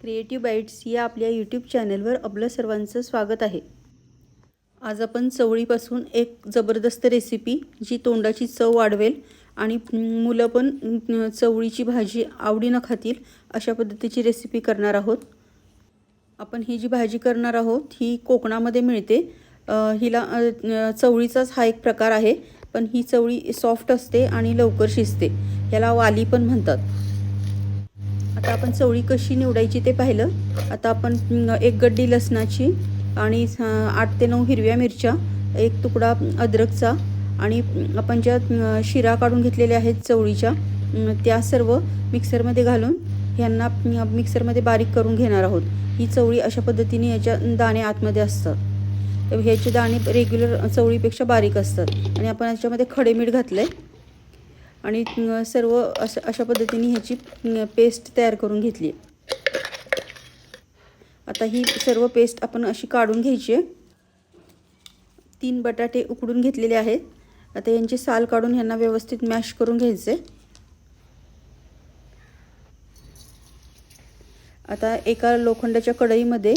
Creative bites या आपल्या YouTube चॅनलवर आपलं सर्वांचं स्वागत आहे. आज आपण चवळीपासून एक जबरदस्त रेसिपी जी तोंडाची चव वाढवेल आणि मुलं पण चवळीची भाजी आवडीनं खातील अशा पद्धतीची रेसिपी करणार आहोत. आपण ही जी भाजी करणार आहोत ही कोकणामध्ये मिळते. हिला चवळीचाच हा एक प्रकार आहे पण ही चवळी सॉफ्ट असते आणि लवकर शिजते. याला वाली पण म्हणतात. आता आपण चवळी कशी निवडायची ते पाहिलं. आता आपण एक गड्डी लसणाची आणि आठ ते नऊ हिरव्या मिरच्या एक तुकडा अद्रकचा आणि आपण ज्या शिरा काढून घेतलेल्या आहेत चवळीच्या त्या सर्व मिक्सरमध्ये घालून ह्यांना मिक्सरमध्ये बारीक करून घेणार आहोत. ही चवळी अशा पद्धतीने याच्या दाणे आतमध्ये असतात. तर ह्याचे दाणे रेग्युलर चवळीपेक्षा बारीक असतात. आणि आपण याच्यामध्ये खडे मीठ घातलं आहे आणि सर्व असं अशा पद्धतीने ह्याची पेस्ट तयार करून घेतली. आहे आता ही सर्व पेस्ट आपण अशी काढून घ्यायची आहे. तीन बटाटे उकडून घेतलेले आहेत. आता यांची साल काढून ह्यांना व्यवस्थित मॅश करून घ्यायचे आता एका लोखंडाच्या कढईमध्ये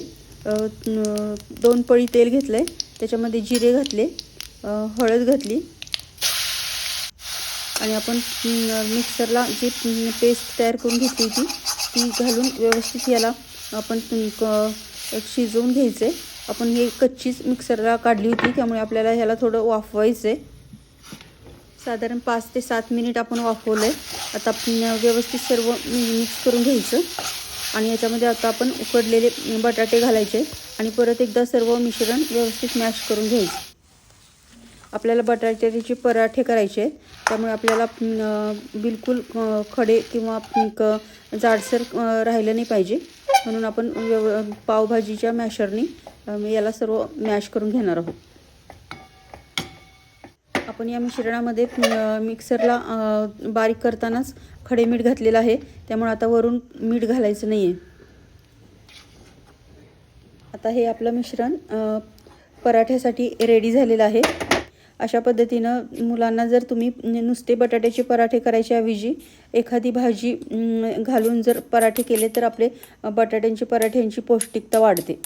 दोन पळी तेल घेतलं आहे त्याच्यामध्ये जिरे घातले हळद घातली. आणि आपण मिक्सरला जी पेस्ट तयार करून घेतली होती ती घालून व्यवस्थित याला आपण क- शिजवून घ्यायचं. आहे आपण हे कच्चीच मिक्सरला काढली होती त्यामुळे आपल्याला ह्याला थोडं वाफवायचं आहे साधारण पाच ते सात मिनिट आपण वाफवलं आहे आता आपण व्यवस्थित सर्व मिक्स करून घ्यायचं. आणि याच्यामध्ये आता आपण उकडलेले बटाटे घालायचे. आणि परत एकदा सर्व मिश्रण व्यवस्थित मॅश करून घ्यायचं. आपल्याला बटाट्याचे पराठे करायचे आहेत. त्यामुळे आपल्याला बिलकुल खडे किंवा क- जाडसर राहिलं नाही पाहिजे. म्हणून आपण व्यव पावभाजीच्या मॅशरनी याला सर्व मॅश करून घेणार आहोत. आपण या मिश्रणामध्ये मिक्सरला बारीक करतानाच खडे मीठ घातलेलं आहे. त्यामुळे आता वरून मीठ घालायचं नाही आहे आता हे आपलं मिश्रण पराठ्यासाठी रेडी झालेलं आहे. अशा पद्धतीनं मुलांना जर तुम्ही नुसते बटाट्याचे पराठे करायच्याऐवजी एखादी भाजी घालून जर पराठे केले तर आपले बटाट्यांचे बटाट्यांची पराठ्यांची पौष्टिकता वाढते.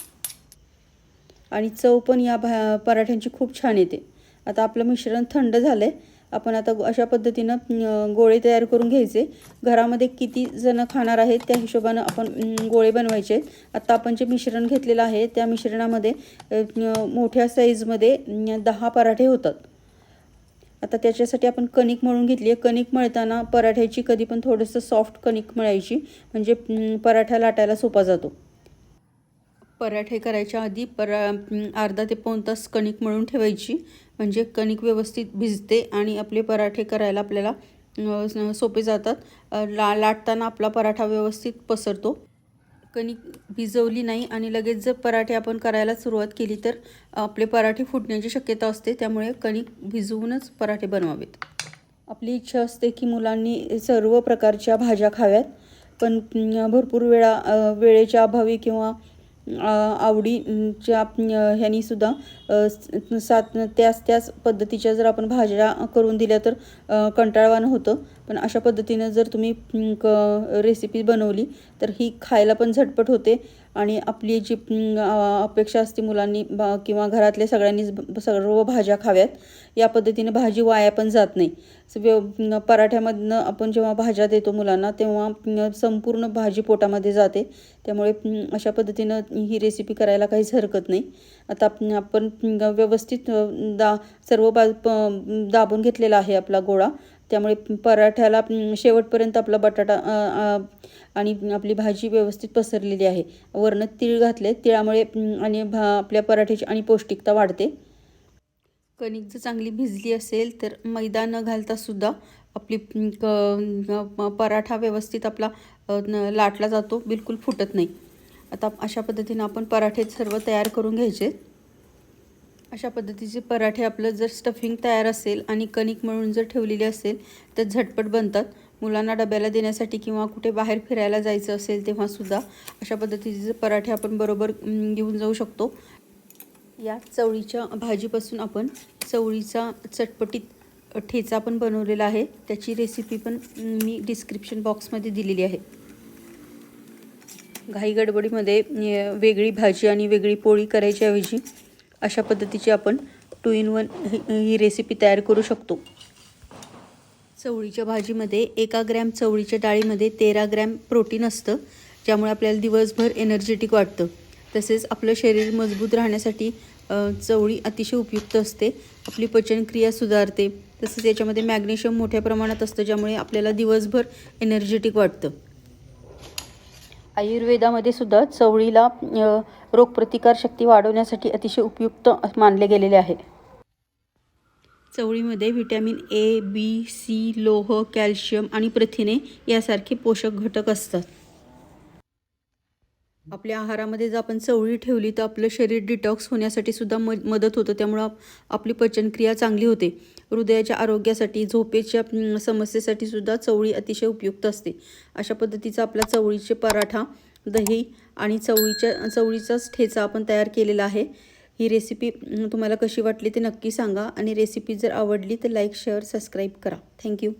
आणि चव पण या भा पराठ्यांची खूप छान येते. आता आपलं मिश्रण थंड झालं आहे आपण आता अशा पद्धतीनं गोळे तयार करून घ्यायचे. घरामध्ये किती जणं खाणार आहेत त्या हिशोबानं आपण गोळे बनवायचे. आहेत आता आपण जे मिश्रण घेतलेलं आहे त्या मिश्रणामध्ये मोठ्या साईजमध्ये दहा पराठे होतात. आता त्याच्यासाठी आपण कणिक मळून घेतली आहे. कणिक मळताना पराठ्याची कधी पण थोडंसं सॉफ्ट कणिक मळायची. म्हणजे पराठा लाटायला सोपा जातो. पराठे करायच्या आधी परा अर्धा ते पाऊण तास कणिक मळून ठेवायची. म्हणजे कणिक व्यवस्थित भिजते आणि आपले पराठे करायला आपल्याला सोपे जातात. ला लाटताना आपला पराठा व्यवस्थित पसरतो. कणिक भिजवली नाही आणि लगेच जर पराठे आपण करायला सुरुवात केली तर आपले पराठे फुटण्याची शक्यता असते. त्यामुळे कणिक भिजवूनच पराठे बनवावेत. आपली इच्छा असते की मुलांनी सर्व प्रकारच्या भाज्या खाव्यात. पण भरपूर वेळा वेळेच्या अभावी किंवा आवडीच्या ह्यानी सुद्धा सात त्याच त्याच पद्धतीच्या जर आपण भाज्या करून दिल्या तर कंटाळवाणं होतं. पण अशा पद्धतीनं जर तुम्ही क रेसिपी बनवली तर ही खायला पण झटपट होते. आणि आपली जी अपेक्षा असते मुलांनी बा किंवा घरातल्या सगळ्यांनीच सर्व भाज्या खाव्यात या पद्धतीने भाजी वाया पण जात नाही. व्यव पराठ्यामधनं आपण जेव्हा भाज्या देतो मुलांना तेव्हा संपूर्ण भाजी पोटामध्ये जाते. त्यामुळे अशा पद्धतीनं ही रेसिपी करायला काहीच हरकत नाही. आता आपण व्यवस्थित दा सर्व बा प- दाबून घेतलेला आहे आपला गोळा. त्यामुळे पराठ्याला शेवटपर्यंत आपला बटाटा आणि आपली भाजी व्यवस्थित पसरलेली आहे. वरनं तीळ घातले तिळामुळे आणि भा आपल्या पराठ्याची आणि पौष्टिकता वाढते. कणिक जर चांगली भिजली असेल तर मैदा न घालता सुद्धा आपली क पराठा व्यवस्थित आपला लाटला जातो. बिलकुल फुटत नाही. आता अशा पद्धतीनं आपण पराठे सर्व तयार करून घ्यायचे. अशा पद्धतीचे पराठे आपलं जर स्टफिंग तयार असेल आणि कणिक मळून जर ठेवलेली असेल तर झटपट बनतात. मुलांना डब्याला देण्यासाठी किंवा कुठे बाहेर फिरायला जायचं असेल तेव्हासुद्धा अशा पद्धतीचे पराठे आपण बरोबर घेऊन जाऊ शकतो. या चवळीच्या भाजीपासून आपण चवळीचा चटपटीत ठेचा पण बनवलेला आहे. त्याची रेसिपी पण मी डिस्क्रिप्शन बॉक्समध्ये दिलेली आहे. घाई गडबडीमध्ये वेगळी भाजी आणि वेगळी पोळी करायच्याऐवजी अशा पद्धतीची आपण टू इन वन ही ही रेसिपी तयार करू शकतो. चवळीच्या भाजीमध्ये एका ग्रॅम चवळीच्या डाळीमध्ये तेरा ग्रॅम प्रोटीन असतं ज्यामुळे आपल्याला दिवसभर एनर्जेटिक वाटतं. तसेच आपलं शरीर मजबूत राहण्यासाठी चवळी अतिशय उपयुक्त असते. आपली पचनक्रिया सुधारते. तसेच याच्यामध्ये मॅग्नेशियम मोठ्या प्रमाणात असतं ज्यामुळे आपल्याला दिवसभर एनर्जेटिक वाटतं. आयुर्वेदामध्ये सुद्धा चवळीला रोगप्रतिकारशक्ती वाढवण्यासाठी अतिशय उपयुक्त मानले गेलेले आहे. चवळीमध्ये व्हिटॅमिन ए बी सी लोह कॅल्शियम आणि प्रथिने यासारखे पोषक घटक असतात. आपल्या आहारामध्ये जर आपण चवळी ठेवली तर आपलं शरीर डिटॉक्स होण्यासाठी सुद्धा म मदत होतं. त्यामुळं आपली पचनक्रिया चांगली होते. हृदयाच्या आरोग्यासाठी झोपेच्या समस्येसाठी सुद्धा चवळी अतिशय उपयुक्त असते. अशा पद्धतीचा आपला चवळीचे पराठा दही आणि चवळीच्या चवळीचाच ठेचा आपण तयार केलेला आहे. ही रेसिपी तुम्हाला कशी वाटली ते नक्की सांगा. आणि रेसिपी जर आवडली तर लाईक शेअर सबस्क्राईब करा. Thank you